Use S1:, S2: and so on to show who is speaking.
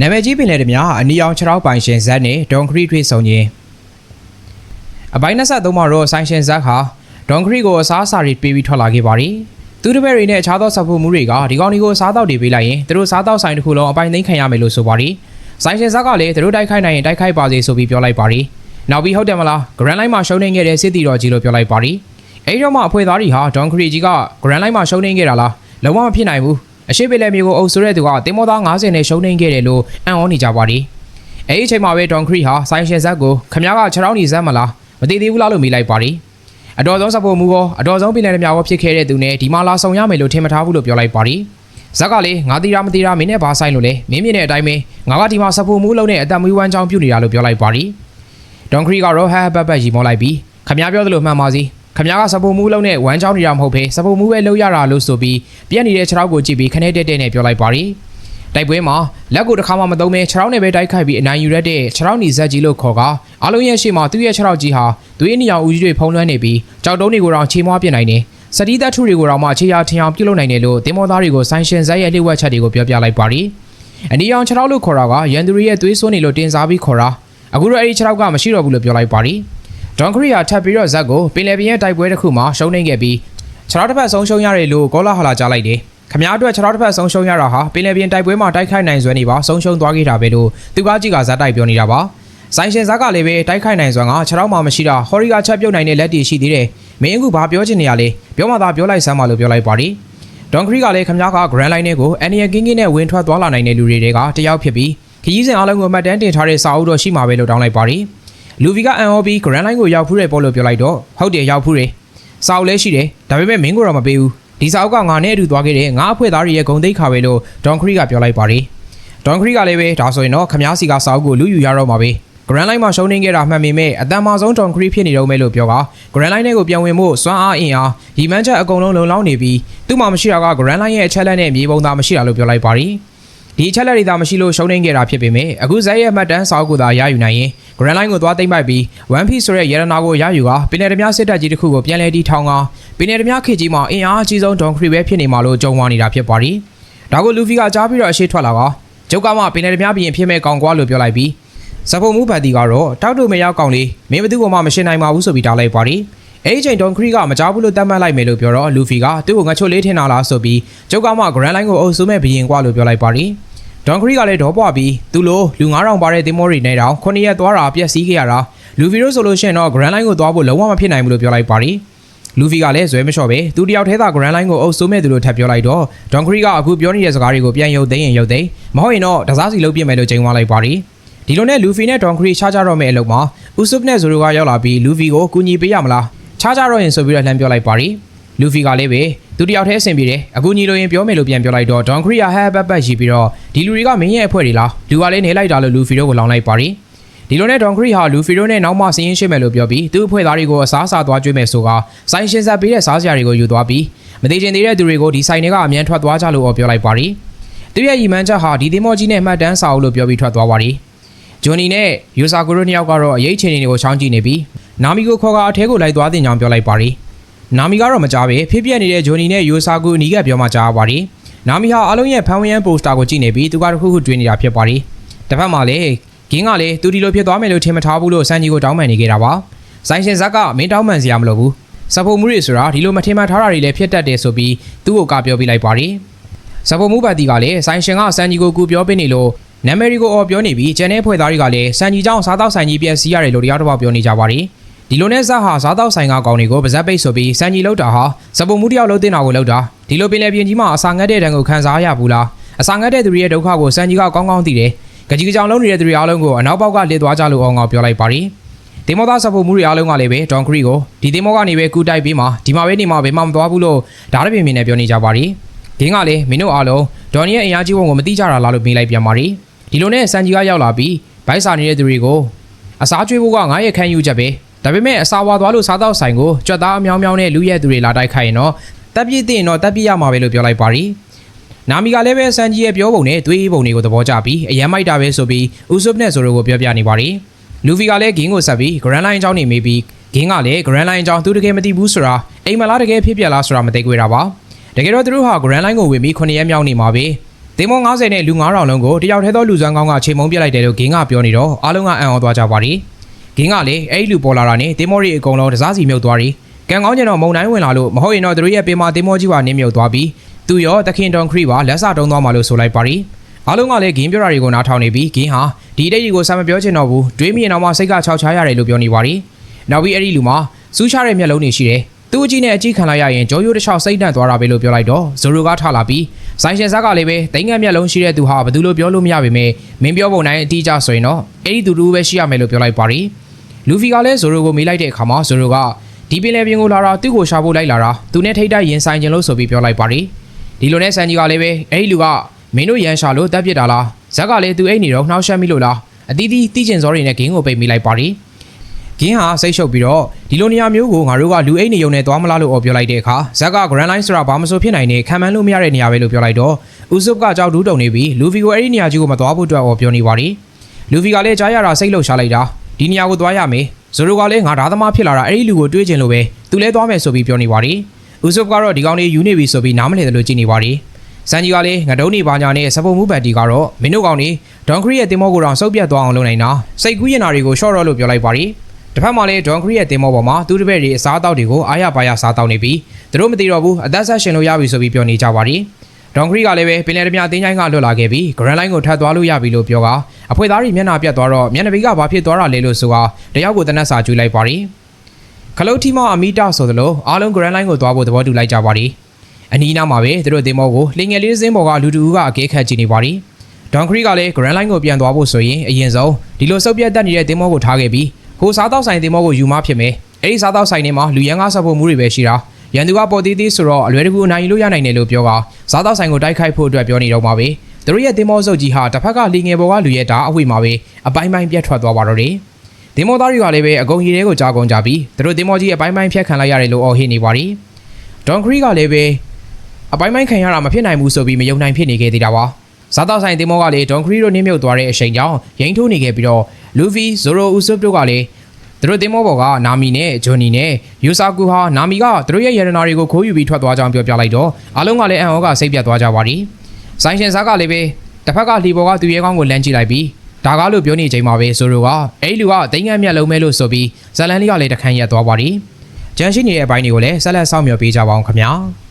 S1: နာမည်ကြီးပင်လယ်ဓမြအနီအောင်ခြေထောက်ပိုင်ရှင်ဇက်နဲ့ဒွန်ခရီထွေးဆောင်ခြင်းအပိုင်း23မှာတော့ဆိုင်ရှင်ဇက်ဟာဒွန်ခရီကိုအစားအစာတွေပေးပြီးထွက်လာခဲ့ပါတယ်သူတပည့်တွေနဲ့အခြားသောစပ်ဖို့မှုတွေကဒီကောင်ဒီကိုစားတော့တွေပေးလိုက်ရင်သူတို့စားတော့ဆိုင်တစ်ခုလုံးအပိုင်းသိမ်းခံရမယ်လို့ဆိုပါတယ်ဆိုင်ရှင်ဇက်ကလည်းသူတို့တိုက်ခိုက်နိုင်ရင်တိုက်ခိုက်ပါစေဆိုပြီးပြောလိုက်ပါတယ်နောက်ပြီးဟုတ်တယ်မလားဂရန်လိုင်းမှာရှုံးနေခဲ့တဲ့စစ်တီတော်ကြီးလို့ပြောလိုက်ပါတယ်အဲဒီတော့မှအဖွဲ့သားတွေဟာဒွန်ခရီကြီးကဂရန်လိုင်းမှာရှုံးနေခဲ့တာလားလုံးဝမဖြစ်နိုင်ဘူး အရှိပင်လယ်မျိုးကိုအုပ်ဆိုတဲ့သူကတင်မောသား90နဲ့ရှုံးနေခဲ့တယ်လို့အံ့ဩနေကြပါတယ်အဲဒီအချိန်မှာပဲဒွန်ခရီဟာဆိုင်ရှင်ဇက်ကိုခမ ्या ကခြေထောက်နေဇက်မလားမသိသေးဘူးလားလို့မေးလိုက်ပါတယ်အတော်ဆုံးစပေါ်မူကောအတော်ဆုံးပင်လယ်ဓမြာဝဖြစ်ခဲ့တဲ့သူနဲ့ဒီမှာလာဆောင်ရမယ်လို့ထင်မထားဘူးလို့ပြောလိုက်ပါတယ်ဇက်ကလေငါတီးရမတီးရမင်းနဲ့ဘာဆိုင်လို့လဲမင်းမြင်တဲ့အတိုင်းပဲငါကဒီမှာစပေါ်မူလုံးနဲ့အသက်မွေးဝမ်းကြောင်းပြုနေတာလို့ပြောလိုက်ပါတယ်ဒွန်ခရီကတော့ဟဟပတ်ပတ်ရီမောလိုက်ပြီးခမ ्या ပြောသလိုမှန်ပါစီ ခမ ्या ကစပေါ်မူလုံးနဲ့ဝမ်းကြောင်းနေတာမဟုတ်ဘဲစပေါ်မူပဲလှုပ်ရတာလို့ဆိုပြီးပြက်နေတဲ့ခြေထောက်ကိုကြည့်ပြီးခနဲ့တက်တက်နဲ့ပြောလိုက်ပါတယ်တိုက်ပွဲမှာလက်ကိုတစ်ခါမှမသုံးဘဲခြေထောက်နဲ့ပဲတိုက်ခိုက်ပြီးအနိုင်ယူရတဲ့ခြေထောက်နီဇက်ကြီးလို့ခေါ်ကအလုံးရဲ့ရှေ့မှာသူ့ရဲ့ခြေထောက်ကြီးဟာသွေးအနီရောင်ဦးကြီးတွေဖုံးလွှမ်းနေပြီးကြောက်တုံးတွေကိုတော့ခြေမွားပြစ်နိုင်တယ်စတီးသက်ထုတွေကိုတော့မှခြေရာထင်အောင်ပြုတ်လုပ်နိုင်တယ်လို့တင်မောသားတွေကိုဆိုင်ရှင်ဇက်ရဲ့လှည့်ဝက်ချက်တွေကိုပြောပြလိုက်ပါတယ်အနီရောင်ခြေထောက်လို့ခေါ်တာကရန်သူရီရဲ့သွေးစွန်းနေလို့တင်စားပြီးခေါ်တာအခုတော့အဲ့ဒီခြေထောက်ကမရှိတော့ဘူးလို့ပြောလိုက်ပါတယ် ဒွန်ခရီယာထပ်ပြီးတော့ဇက်ကိုပင်လယ်ပြင်ရဲ့တိုက်ပွဲတစ်ခုမှာရှုံးနေခဲ့ပြီးခြေထောက်တစ်ဖက်ဆုံးရှုံးရတယ်လို့ကောလာဟလာကြားလိုက်တယ်ခမားအတွက်ခြေထောက်တစ်ဖက်ဆုံးရှုံးရတာဟာပင်လယ်ပြင်တိုက်ပွဲမှာတိုက်ခိုက်နိုင်စွမ်းနေပါဆုံးရှုံးသွားခဲ့တာပဲလို့သူကကြီးကဇက်တိုက်ပြောနေတာပါဆိုင်ရှင်ဇက်ကလည်းပဲတိုက်ခိုက်နိုင်စွမ်းကခြေထောက်မှမရှိတာဟော်ရီကချက်ပြုတ်နိုင်တဲ့လက်တီရှိသေးတယ်မင်းအခုဘာပြောချင်နေရလဲပြောမှသာပြောလိုက်စမ်းပါလို့ပြောလိုက်ပါတယ်ဒွန်ခရီကလည်းခမားကဂရန်လိုင်းတွေကိုအန်နီယကင်းကင်းနဲ့ဝင်ထွက်သွားလာနိုင်တဲ့လူတွေကတယောက်ဖြစ်ပြီးခရီးစဉ်အားလုံးကိုမှတ်တမ်းတင်ထားတဲ့စာအုပ်တော့ရှိမှာပဲလို့တောင်းလိုက်ပါတယ် လူဗီကအန်အော်ဘီဂရန်လိုင်းကိုရောက်ဖူးတယ်ပေါ့လို့ပြောလိုက်တော့ဟုတ်တယ်ရောက်ဖူးတယ်စာအုပ်လည်းရှိတယ်ဒါပေမဲ့မင်းကိုတော့မပေးဘူးဒီစာအုပ်ကငါနဲ့အတူသွားခဲ့တဲ့ငါအဖွဲ့သားတွေရဲ့ဂုံတိတ်ခါပဲလို့ဒွန်ခရီကပြောလိုက်ပါတယ်ဒွန်ခရီကလည်းပဲဒါဆိုရင်တော့ခမားစီကစာအုပ်ကိုလူယူရတော့မှာပဲဂရန်လိုင်းမှာရှုံးနေခဲ့တာမှတ်မိမဲ့အတန်မာဆုံးဒွန်ခရီဖြစ်နေတော့မယ်လို့ပြောကဂရန်လိုင်းတွေကိုပြန်ဝင်ဖို့စွမ်းအားအင်အားရီမန်းချက်အကုန်လုံးလုံလောက်နေပြီးသူ့မှာမရှိတာကဂရန်လိုင်းရဲ့အချက်လက်နဲ့မြေပုံသားမရှိတာလို့ပြောလိုက်ပါတယ် ဒီအချက်လက်တွေသာမရှိလို့ရှုံးနေခဲ့တာဖြစ်ပေမဲ့အခုဇက်ရဲ့မှတ်တမ်းစာအုပ်ကိုသာရယူနိုင်ရင် Grand Line ကိုသွားသိမ့်ပိုက်ပြီး One Piece ဆိုတဲ့ရတနာကိုရယူကပင်နယ်ဓမြစစ်တပ်ကြီးတစ်ခုကိုပြန်လည်တီထောင်ကပင်နယ်ဓမြခေတ်ကြီးမှာအင်အားအကြီးဆုံး Don Creed ပဲဖြစ်နေမှာလို့ကြုံဝါနေတာဖြစ်ပါတယ်။ဒါကိုလူဖီကကြားပြီးတော့အရှိထွက်လာကဂျုတ်ကမှပင်နယ်ဓမြပြင်ဖြစ်မဲ့ကောင်ကွာလို့ပြောလိုက်ပြီးဇဖုံမှုဘတ်တီကတော့တောက်တူမရောက်ကောင်လေးမင်းဘသူ့ကမှမရှင်းနိုင်ပါဘူးဆိုပြီးတားလိုက်ပါတယ်။အဲ့ဒီချိန် Don Creed ကမကြောက်ဘူးလို့တတ်မှတ်လိုက်မယ်လို့ပြောတော့လူဖီကသူ့ကိုငါချို့လေးထင်တာလားဆိုပြီးဂျုတ်ကမှ Grand Line ကိုအုပ်စုမဲ့ဘရင်ကွာလို့ပြောလိုက်ပါတယ်။ ဒွန်ခရီကလည်းဒေါ်ပွားပြီးသူလိုလူ9000ပါတဲ့တင်မောရီနဲ့တောင်9ရက်သွားတာပြက်စီးခဲ့ရတာလူဗီရိုဆိုလို့ရှိရင်တော့ Grand Line ကိုသွားဖို့လုံးဝမဖြစ်နိုင်ဘူးလို့ပြောလိုက်ပါတယ်လူဗီကလည်းဇွဲမလျှော့ပဲသူတယောက်တည်းသာ Grand Line ကိုအုပ်စိုးမဲ့သူလို့ထပ်ပြောလိုက်တော့ဒွန်ခရီကအခုပြောနေတဲ့စကားတွေကိုပြန်ရုပ်သိမ်းရင်ရုပ်သိမ်းမဟုတ်ရင်တော့တစားစီလုပ်ပြမယ်လို့ချိန်သွားလိုက်ပါတယ်ဒီလိုနဲ့လူဖီနဲ့ဒွန်ခရီချားကြတော့မယ့်အလုပ်မှာဥဆုပ်နဲ့ဇိုရိုကရောက်လာပြီးလူဗီကိုကူညီပေးရမလားချားကြတော့ရင်ဆိုပြီးတော့လှမ်းပြောလိုက်ပါတယ်လူဖီကလည်းပဲ သူတယောက်တည်းအဆင်ပြေတယ်အခုညီလိုရင်ပြောမယ်လို့ပြန်ပြောလိုက်တော့ဒွန်ခရီယာဟဲပတ်ပတ်ရှိပြီးတော့ဒီလူတွေကမင်းရဲ့အဖွဲ့တွေလားလူကလည်းနေလိုက်တာလို့လူဖီတို့ကိုလောင်းလိုက်ပါတယ်ဒီလိုနဲ့ဒွန်ခရီဟာလူဖီတို့နဲ့နောက်မှစည်ရင်ရှိမယ်လို့ပြောပြီးသူ့အဖွဲ့သားတွေကိုအစားအစာသွားကျွေးမယ်ဆိုကစိုင်းရှင်းဆက်ပေးတဲ့စားစရာတွေကိုယူသွားပြီးမသေးချင်သေးတဲ့သူတွေကိုဒီဆိုင်တွေကအမြန်ထွက်သွားကြလို့ပြောလိုက်ပါတယ်သူရဲ့ရီမန်းချက်ဟာဒီသင်းမောကြီးနဲ့မှတ်တမ်းစာအုပ်လို့ပြောပြီးထွက်သွားပါတယ်ဂျွန်နီနဲ့ယူဆာကိုရိုနှစ်ယောက်ကတော့အရေးချင်တွေကိုချောင်းကြည့်နေပြီးနာမီကိုခေါ်ကအထဲကိုလိုက်သွားတင်ကြောင်ပြောလိုက်ပါတယ် နာမီကတော့မကြားပဲဖြစ်ပြနေတဲ့ဂျိုနီနဲ့ယူဆာကူအနီးကပြောမှကြားပါတယ်။နာမီဟာအလုံးရဲ့ဖန်ဝရန်ပိုစတာကိုကြည့်နေပြီးသူကတခုခုတွေးနေတာဖြစ်ပါတယ်။တစ်ဖက်မှာလည်းဂင်းကလည်းသူဒီလိုဖြစ်သွားမယ်လို့ထင်မထားဘူးလို့စန်ဂျီကိုတောင်းပန်နေခဲ့တာပါ။ဆိုင်ရှင်ဇက်ကမင်းတောင်းပန်စရာမလိုဘူး။စဖို့မှုတွေဆိုတာဒီလိုမထင်မှတ်ထားတာတွေလည်းဖြစ်တတ်တယ်ဆိုပြီးသူ့ကိုကပြောပြလိုက်ပါတယ်။စဖို့မှုပါတီကလည်းဆိုင်ရှင်ကစန်ဂျီကိုကူပြောပေးနေလို့နမ်မယ်ရီကိုအော်ပြောနေပြီးကျန်တဲ့ဖွဲ့သားတွေကလည်းစန်ဂျီကြောင့်စားတော့ဆိုင်ကြီးပြက်စီးရတယ်လို့တရားတော်ပြောနေကြပါတယ်။ ဒီလိုနဲ့ဇက်ဟာစားတော့ဆိုင်ကကောင်တွေကိုပါဇက်ပိတ်ဆိုပြီးစံကြီးလောက်တာဟာစပုံမှုတယောက်လုံးတင်တာကိုလောက်တာဒီလိုပင်လယ်ပြင်ကြီးမှာအစာငတ်တဲ့တန်ကိုခံစားရဘူးလားအစာငတ်တဲ့သူတွေရဲ့ဒုက္ခကိုစံကြီးကကောင်းကောင်းသိတယ်ကြကြီးကြောင်လုံးနေတဲ့သူတွေအားလုံးကိုအနောက်ပေါက်ကလစ်သွားကြလို့အောင်ငေါပြောလိုက်ပါရီဒီမောသားစပုံမှုတွေအားလုံးကလည်းပဲဒွန်ခရီကိုဒီဒီမောကနေပဲကူတိုက်ပြီးမှဒီမှာပဲနေမှာဘယ်မှမသွားဘူးလို့ဓာတ်ပြင်းပြင်းနဲ့ပြောနေကြပါရီဒင်းကလည်းမင်းတို့အားလုံးဒေါ်နီရဲ့အင်အားကြီးပုံကိုမသိကြတာလားလို့မေးလိုက်ပြန်ပါရီဒီလိုနဲ့စံကြီးကရောက်လာပြီးဘိုက်စာနေတဲ့သူတွေကိုအစားကျွေးဖို့ကငါရဲ့ခံယူချက်ပဲ ဒါပေမဲ့အစာဝါသွားလို့စားတော့ဆိုင်ကိုကြွက်သားအမြောင်းမြောင်းနဲ့လူရက်သူတွေလာတိုက်ခိုက်ရင်တော့တပ်ပြည့်သိရင်တော့တပ်ပြည့်ရမှာပဲလို့ပြောလိုက်ပါရီနာမီကလည်းပဲစန်ကြီးရဲ့ပြောပုံနဲ့တွေးပုံတွေကိုသဘောကျပြီးအရန်မိုက်တာပဲဆိုပြီးဦးဆုပ်နဲ့ဆိုတို့ကိုပြောပြနေပါရီလူဗီကလည်းဂင်းကိုဆက်ပြီး Grand Line အကြောင်းနေမေးပြီးဂင်းကလည်း Grand Line အကြောင်းသူတကယ်မသိဘူးဆိုတာအိမ်မလားတကယ်ဖြစ်ပြလားဆိုတာမသိကြွေတာပါတကယ်တော့သူတို့ဟာ Grand Line ကိုဝင်ပြီး9ရက်မြောက်နေမှာပဲတင်မော90နဲ့လူ9000လုံးကိုတယောက်တည်းသောလူစွမ်းကောင်းကချိန်မုံပြလိုက်တယ်လို့ဂင်းကပြောနေတော့အားလုံးကအံ့ဩသွားကြပါရီ ဂင်းကလည်းအဲ့ဒီလူပေါ်လာတာနဲ့တင်မောရီအကုန်လုံးတစားစီမြုပ်သွားရီကံကောင်းကျင်တော့မုံတိုင်းဝင်လာလို့မဟုတ်ရင်တော့သူတို့ရဲ့ပင်မတင်မောကြီးပါနင်းမြုပ်သွားပြီးသူရောတခင်တွန်ခရီပါလက်စတုံးသွားမှလို့ဆိုလိုက်ပါရီအားလုံးကလည်းဂင်းပြောတာတွေကိုနားထောင်နေပြီးဂင်းဟာဒီအတိတ်တွေကိုစာမပြောချင်တော့ဘူးတွေးမြင်တော့မှစိတ်ကခြောက်ချားရတယ်လို့ပြောနေပါရီနောက်ပြီးအဲ့ဒီလူမှာစူးချတဲ့မျက်လုံးတွေရှိတယ်သူ့အကြည့်နဲ့အကြည့်ခံလိုက်ရရင်ဂျော်ယိုတစ်ချောက်စိတ်တန့်သွားတာပဲလို့ပြောလိုက်တော့ဇိုရိုကထလာပြီးဆိုင်ရှင်ဇက်ကလည်းပဲတိမ်ငတ်မျက်လုံးရှိတဲ့သူဟာဘယ်သူလို့ပြောလို့မရပါနဲ့မင်းပြောပုံတိုင်းအတိအကျဆိုရင်တော့အဲ့ဒီသူတူပဲရှိရမယ်လို့ပြောလိုက်ပါရီ လူဖီကလည်းဇိုရိုကိုမေးလိုက်တဲ့အခါမှာဇိုရိုကဒီပင်လယ်ပြင်ကိုလာတာသူ့ကိုရှာဖို့လိုက်လာတာသူနဲ့ထိတ်တိုက်ရင်ဆိုင်ခြင်းလို့ဆိုပြီးပြောလိုက်ပါရီဒီလိုနဲ့ဆန်ကြီးကလည်းပဲအဲ့ဒီလူကမင်းတို့ရန်ရှာလို့တပ်ပစ်တာလားဇက်ကလည်းသူအိတ်နေတော့နှောက်ရှက်မိလို့လားအတီးတီးတီးကျင်စောတွေနဲ့ဂင်းကိုပိတ်မိလိုက်ပါရီဂင်းဟာစိတ်ရှုပ်ပြီးတော့ဒီလိုနေရာမျိုးကိုငါတို့ကလူအိတ်နေုံနဲ့သွားမလားလို့အော်ပြောလိုက်တဲ့အခါဇက်က Grand Line ဆိုတာဘာမှမဆိုဖြစ်နိုင်နေခံမှန်းလို့မရတဲ့နေရာပဲလို့ပြောလိုက်တော့ဦးစုပ်ကကြောက်တူးတုံနေပြီးလူဖီကိုအဲ့ဒီနေရာကြီးကိုမသွားဖို့အတွက်အော်ပြောနေပါရီလူဖီကလည်းကြားရတာစိတ်လှုပ်ရှားလိုက်တာ ဒီနေရာကိုသွားရမယ်ဇိုရိုကလည်းငါဓာသမားဖြစ်လာတာအဲ့ဒီလူကိုတွေးကျင်လို့ပဲသူလည်းသွားမယ်ဆိုပြီးပြောနေပါရီဦးစုပ်ကတော့ဒီကောင်လေးယူနေပြီဆိုပြီးနားမလည်တယ်လို့ကြည့်နေပါရီစန်ကြီးကလည်းငဒုံးနေပါညာနဲ့စပုံမှုဘတ်တီကတော့မင်းတို့ကောင်နေဒွန်ခရီရဲ့တင်မောကိုတောင်စုပ်ပြတ်သွားအောင်လုပ်နေတာစိတ်ကူးရင်နာတွေကိုရှော့တော့လို့ပြောလိုက်ပါရီတစ်ဖက်မှာလည်းဒွန်ခရီရဲ့တင်မောပေါ်မှာသူ့တပည့်တွေအစားအသောက်တွေကိုအားရပါရစားတောက်နေပြီးသူတို့မသိတော့ဘူးအသက်ဆက်ရှင်လို့ရပြီဆိုပြီးပြောနေကြပါရီ ဒွန်ခရီကလည်းပဲပင်လယ်ဓမြအတင်းချိုင်းကလွတ်လာခဲ့ပြီးဂရန်လိုင်းကိုထပ်သွားလို့ရပြီလို့ပြောကအဖွဲသားတွေမျက်နှာပြတ်သွားတော့မျက်နှာပိကဘာဖြစ်သွားတာလဲလို့ဆိုတာတယောက်ကိုတနက်စာကျွေးလိုက်ပါရီခလုတ်ထီမအမီတာဆိုသလိုအားလုံးဂရန်လိုင်းကိုသွားဖို့သဘောတူလိုက်ကြပါရီအနီးနားမှာပဲသူတို့တင်မောကိုလင်ငယ်လေးစင်းပေါ်ကလူတူကအကဲခတ်ကြည့်နေပါရီဒွန်ခရီကလည်းဂရန်လိုင်းကိုပြန်သွားဖို့ဆိုရင်အရင်ဆုံးဒီလိုစုပ်ပြတ်တက်နေတဲ့တင်မောကိုထားခဲ့ပြီးဟိုစားတောက်ဆိုင်တင်မောကိုယူမဖြစ်မယ်အဲ့ဒီစားတောက်ဆိုင်ထဲမှာလူရန်ကားဆောက်ဖို့မှုတွေပဲရှိတာ ရန်သူကပေါ်သေးသေးဆိုတော့အလွယ်တကူအနိုင်ယူလို့ရနိုင်တယ်လို့ပြောကစားတောက်ဆိုင်ကိုတိုက်ခိုက်ဖို့အတွက်ပြောနေတော့မှာပဲသူတို့ရဲ့တင်မောစုပ်ကြီးဟာတစ်ဖက်ကလီငယ်ပေါ်ကလူရဲ့ဓာအဝိမှာပဲအပိုင်းပိုင်းပြတ်ထွက်သွားပါတော့တယ်တင်မောသားတွေကလည်းပဲအကုန်ကြီးတွေကိုကြားကုန်ကြပြီးသူတို့တင်မောကြီးအပိုင်းပိုင်းဖြတ်ခံလိုက်ရတယ်လို့အော်ဟစ်နေပါရီဒွန်ခရီကလည်းပဲအပိုင်းပိုင်းခံရတာမဖြစ်နိုင်ဘူးဆိုပြီးမယုံနိုင်ဖြစ်နေခဲ့သေးတာပါစားတောက်ဆိုင်တင်မောကလည်းဒွန်ခရီတို့နင်းမြုပ်သွားတဲ့အချိန်ကြောင့်ရင်ထိုးနေခဲ့ပြီးတော့လူဖီဇိုရိုအူဆုပ်တို့ကလည်း သူတို့တင်မောဘော်ကနာမီနဲ့ဂျွန်နီနဲ့ယူဆာကူဟာနာမီကသူတို့ရဲ့ရတနာတွေကိုခိုးယူပြီးထွက်သွားကြောင်းပြောပြလိုက်တော့အားလုံးကလည်းအန်ဟောကစိတ်ပြတ်သွားကြပါသည်။ဆိုင်ရှင်စားကလည်းပဲတစ်ဖက်ကလီဘော်ကသူရဲကောင်းကိုလမ်းကြည့်လိုက်ပြီးဒါကားလို့ပြောနေချိန်မှာပဲဆိုလိုကအဲ့လူကတိမ်ငတ်မြက်လုံးမဲလို့ဆိုပြီးဇလန်လေးကလည်းတခန့်ရက်သွားပါသည်။ဂျန်ရှိနေတဲ့အပိုင်းတွေကိုလည်းဆက်လက်စောင့်မျှော်ပေးကြပါအောင်ခင်ဗျာ။